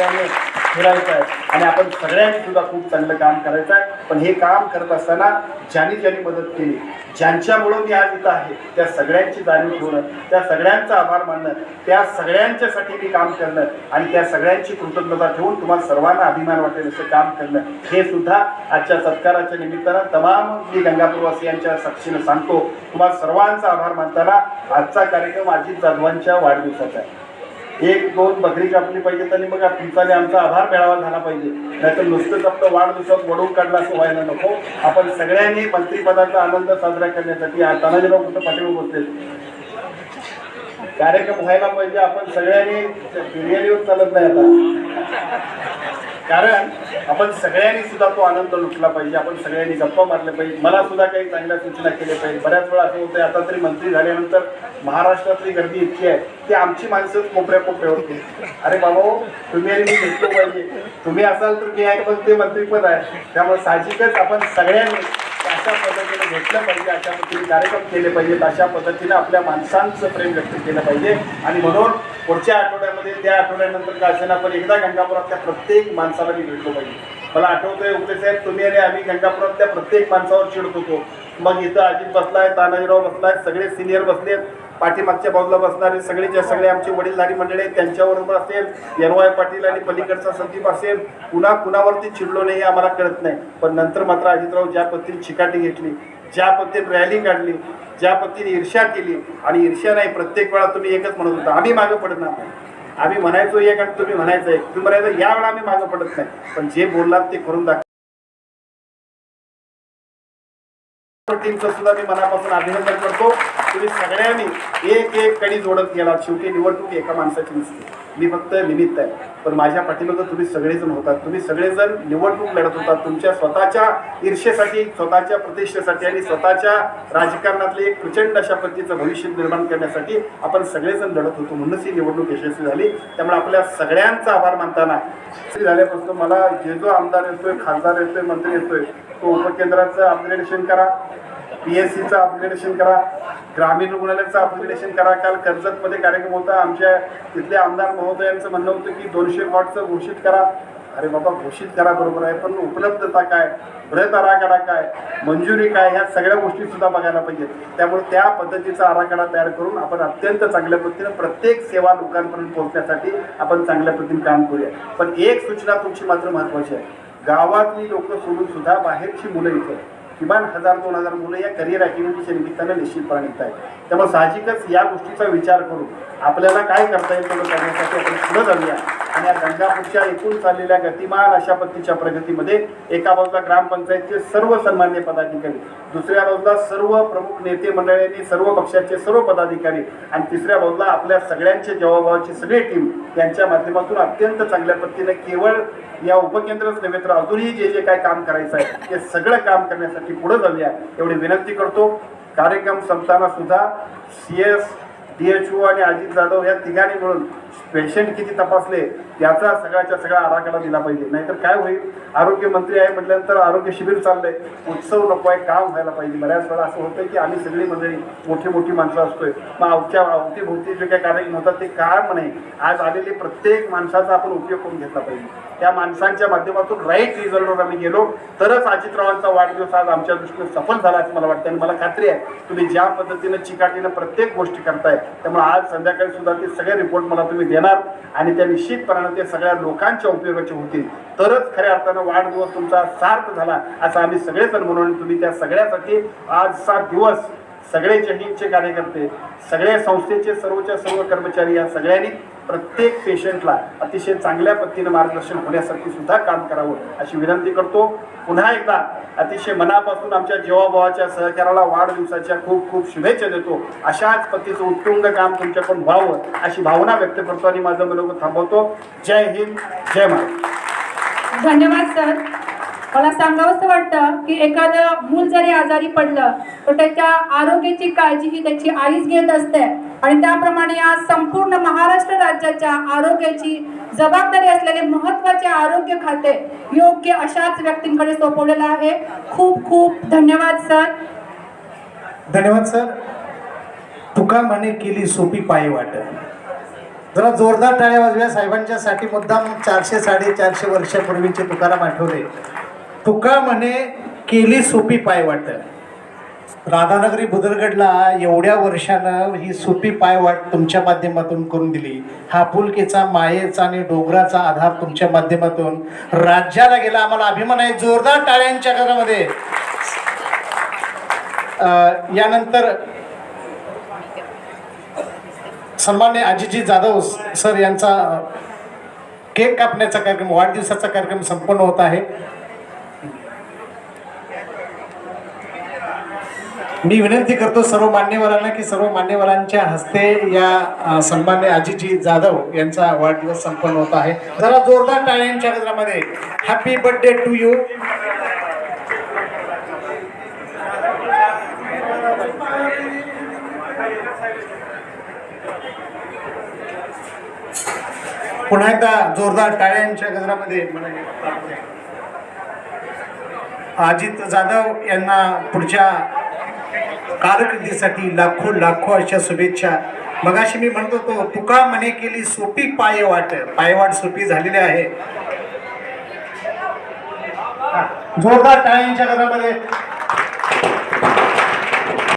सगळ्यांनी फिरायचं आहे आणि आपण सगळ्यांनी सुद्धा खूप चांगलं काम करायचं आहे पण हे काम करत असताना ज्यांनी ज्यांनी मदत केली ज्यांच्यामुळं मी आज इथं आहे त्या सगळ्यांची जाणीव ठेवणं त्या सगळ्यांचा आभार मानणं त्या सगळ्यांच्यासाठी मी काम करणं आणि त्या सगळ्यांची कृतज्ञता ठेवून तुम्हाला सर्वांना अभिमान वाटेल असं काम करणं हे सुद्धा आजच्या सत्काराच्या निमित्तानं तमाम मी गंगापूरवासियांच्या साक्षीनं सांगतो. तुम्हाला सर्वांचा आभार मानताना आजचा कार्यक्रम अजित जाधवांच्या वाढदिवसाचा आहे. एक दोन बकरी कापली पाहिजे आणि मग तुमचा आमचा आभार मेळावा झाला पाहिजे. नाहीतर नुसतंच आपलं वाढदिवसात वडून काढला असं व्हायला नको. आपण सगळ्यांनी मंत्रिपदाचा आनंद साजरा करण्यासाठी तानाजीराव कुठं पाठीवर बसले कार्यक्रम व्हायला पाहिजे. आपण सगळ्यांनी बिर्याणीवर चालत नाही आता. कारण आपण सगळ्यांनी सुद्धा तो आनंद लुटला पाहिजे आपण सगळ्यांनी गप्पा मारल्या पाहिजे. मला सुद्धा काही चांगल्या सूचना केल्या पाहिजे. बऱ्याच वेळा असं होतं आता तरी मंत्री झाल्यानंतर महाराष्ट्रातली गर्दी इतकी आहे की आमची माणसं कोपऱ्या कोपऱ्यावरती अरे बाबा हो, तुम्ही आणि मी भेटलो पाहिजे. तुम्ही असाल तर मी आहे पण ते मंत्रीपद आहे. त्यामुळे साहजिकच आपण सगळ्यांनी अशा पद्धतीने घेतलं पाहिजे अशा पद्धतीने कार्यक्रम केले पाहिजेत अशा पद्धतीने आपल्या माणसांचं प्रेम व्यक्त केलं पाहिजे. आणि म्हणून पुढच्या आठवड्यामध्ये त्या आठवड्यानंतर का असेना पण एकदा गंगापुरातल्या प्रत्येक माणसाला मी भेटलो पाहिजे. मला आठवतंय उपले साहेब तुम्ही आणि आम्ही गंगापुरातल्या प्रत्येक माणसावर चिडत होतो. मग इथं अजित बसलाय तानाजीराव बसलाय सगळे सिनियर बसलेत पाठीमागच्या बाजूला बसणारे सगळेच्या सगळे आमचे वडीलधारी मंडळी आहेत त्यांच्याबरोबर असेल एन वाय पाटील आणि पलीकडचा संदीप असेल कुणा कुणावरती चिडलो नाही हे आम्हाला कळत नाही. पण नंतर मात्र अजितराव ज्या पद्धतीने चिकाटी घेतली ज्या पद्धतीने रॅली काढली ज्या पद्धतीने ईर्ष्या केली आणि ईर्ष्या नाही प्रत्येक वेळा तुम्ही एकच म्हणत होता आम्ही मागे पडणार नाही. आम्ही म्हणायचो एक आणि तुम्ही म्हणायचं एक. तुम्ही म्हणायचं या वेळा आम्ही मागं पडत नाही. पण जे बोललात ते करून दाखव. टीमचं सुद्धा मी मनापासून अभिनंदन करतो. तुम्ही सगळ्यांनी एक एक कडी जोडत गेला शेवटी निवडणूक एका माणसाची नसते. मी फक्त निमित्त आहे. पण माझ्या पाठीमागं तुम्ही सगळेजण होतात. तुम्ही सगळेजण निवडणूक लढत होतात. तुमच्या स्वतःच्या ईर्षेसाठी स्वतःच्या प्रतिष्ठेसाठी आणि स्वतःच्या राजकारणातले एक प्रचंड अशा पद्धतीचं भविष्य निर्माण करण्यासाठी आपण सगळेजण लढत होतो. म्हणूनच ही निवडणूक यशस्वी झाली. त्यामुळे आपल्या सगळ्यांचा आभार मानताना यशस्वी झाल्यापासून मला जे जो आमदार येतोय खासदार येतोय मंत्री येतोय तो उपकेंद्राचं अपग्रेडेशन करा. पी एस सीचं अपग्रेडेशन करा ग्रामीण रुग्णालयाचं अपग्रेडेशन करा. काल कर्जतमध्ये कार्यक्रम होता. आमच्या तिथले आमदार महोदयांचं म्हणणं होतं की दोनशे वॉटचं घोषित करा. अरे बाबा घोषित करा बरोबर आहे पण उपलब्धता काय? बृहत आराखडा काय? मंजुरी काय? ह्या सगळ्या गोष्टी सुद्धा बघायला पाहिजेत त्यामुळे त्या पद्धतीचा आराखडा तयार करून आपण अत्यंत चांगल्या पद्धतीने प्रत्येक सेवा लोकांपर्यंत पोहोचण्यासाठी आपण चांगल्या पद्धतीने काम करूया. पण एक सूचना तुमची मात्र महत्त्वाची आहे. गावातली लोक सोडून सुद्धा बाहेरची मुलं इथं किमान हजार दोन हजार मुलं या करिअर ॲक्टिव्हिटीच्या निमित्तानं निश्चितपणे निघत आहेत त्यामुळे साहजिकच या गोष्टीचा विचार करून आपल्याला काय करता येईल तेवढं करण्यासाठी आपण पुढं जाऊया. आणि या गंगापूरच्या एकूण चाललेल्या गतिमान अशा पद्धतीच्या प्रगतीमध्ये एका बाजूला ग्रामपंचायतचे सर्व सन्मान्य पदाधिकारी दुसऱ्या बाजूला सर्व प्रमुख नेते मंडळींनी सर्व पक्षाचे सर्व पदाधिकारी आणि तिसऱ्या बाजूला आपल्या सगळ्यांचे जवाबाची सगळी टीम यांच्या माध्यमातून अत्यंत चांगल्या पद्धतीने केवळ या उपकेंद्रच नव्हे तर अजूनही जे जे काय काम करायचं आहे ते सगळं काम करण्यासाठी पुढे जाऊया एवढी विनंती करतो. कार्यक्रम संपताना सुद्धा C S D H O आणि अजित जाधव या तिघांनी मिळून पेशंट किती तपासले त्याचा सगळ्याच्या सगळा आराखडा दिला पाहिजे. नाहीतर काय होईल? आरोग्यमंत्री आहे म्हटल्यानंतर आरोग्य शिबिर चाललंय. उत्सव नको आहे काम व्हायला पाहिजे. बऱ्याच वेळा असं होतं की आम्ही सगळी मंडळी मोठी मोठी माणसं असतोय. मग अवच्या अवतीभोवती जे काही कार्यक्रम होतात ते काय म्हणे आज आलेले प्रत्येक माणसाचा आपण उपयोग करून घेतला पाहिजे. त्या माणसांच्या माध्यमातून राईट रिझल्टवर आम्ही गेलो. तरच अजितरावांचा वाढदिवस आज आमच्या दृष्टीने सफल झाला असं मला वाटतं आणि मला खात्री आहे तुम्ही ज्या पद्धतीनं चिकाटीनं प्रत्येक गोष्टी करताय त्यामुळे आज संध्याकाळी सुद्धा ते सगळे रिपोर्ट मला तुम्ही देणार आणि त्या निश्चितपणाने ते सगळ्या लोकांच्या उपयोगाचे होतील. तरच खऱ्या अर्थानं वाढदिवस तुमचा सार्थ झाला असं आम्ही सगळेजण म्हणून तुम्ही त्या सगळ्यासाठी आजचा दिवस सगळे जहीनचे कार्यकर्ते सगळ्या संस्थेचे सर्वच्या सर्व कर्मचारी या सगळ्यांनी प्रत्येक पेशंटला अतिशय चांगल्या पद्धतीनं मार्गदर्शन होण्यासाठी सुद्धा काम करावं अशी विनंती करतो. पुन्हा एकदा अतिशय मनापासून आमच्या जेवाभावाच्या सहकार्याला वाढदिवसाच्या खूप खूप शुभेच्छा देतो. अशाच पद्धतीचं उत्तुंग काम तुमच्याकडून व्हावं अशी भावना व्यक्त करतो आणि माझं मनोगत थांबवतो. जय हिंद जय महाराज धन्यवाद सर. मला सांगावंसं वाटतं की एखादं मूल जरी आजारी पडलं तर त्याच्या आरोग्याची काळजी ही त्याची आईच घेत असते. आणि त्याप्रमाणे आज संपूर्ण महाराष्ट्र राज्याच्या आरोग्याची जबाबदारी असलेले महत्त्वाचे आरोग्य खाते योग्य अशाच व्यक्तींकडे सोपवलेलं आहे. खूप खूप धन्यवाद सर. धन्यवाद सर. तुका म्हणे केली सोपी पाय वाट. जरा जोरदार टाळ्या वाजव्या. साहेबांच्यासाठी मुद्दाम चारशे साडेचारशे वर्षापूर्वीचे तुकाराम आठवले. तुका म्हणे केली सोपी पायवाट राधानगरी बुदरगडला एवढ्या वर्षानं ही सोपी पायवाट तुमच्या माध्यमातून करून दिली. हा पुलकेचा मायेचा आणि डोंगराचा आधार तुमच्या माध्यमातून राज्याला गेला. आम्हाला अभिमान आहे. जोरदार टाळ्यांच्या घरामध्ये. यानंतर सन्मान्य अजितजी जाधव सर यांचा केक कापण्याचा कार्यक्रम वाढदिवसाचा कार्यक्रम संपन्न होत आहे. मी विनंती करतो सर्व मान्यवरांना की सर्व मान्यवरांच्या हस्ते या सन्मान्य अजितजी जाधव यांचा वाढदिवस संपन्न होत आहे. जरा जोरदार टाळ्यांच्या गजरामध्ये हॅपी बर्थडे टू यू पुन्हा एकदा जोरदार टाळ्यांच्या गजरामध्ये अजित जाधव यांना पुढच्या कारकिर्दीसाठी लाखो लाखो अशा शुभेच्छा. मगाशी मी म्हणत होतो तुका म्हणे केली सोपी पायवाट. पायवाट सोपी झालेली आहे. जोरदार टाळ्यांच्या घरामध्ये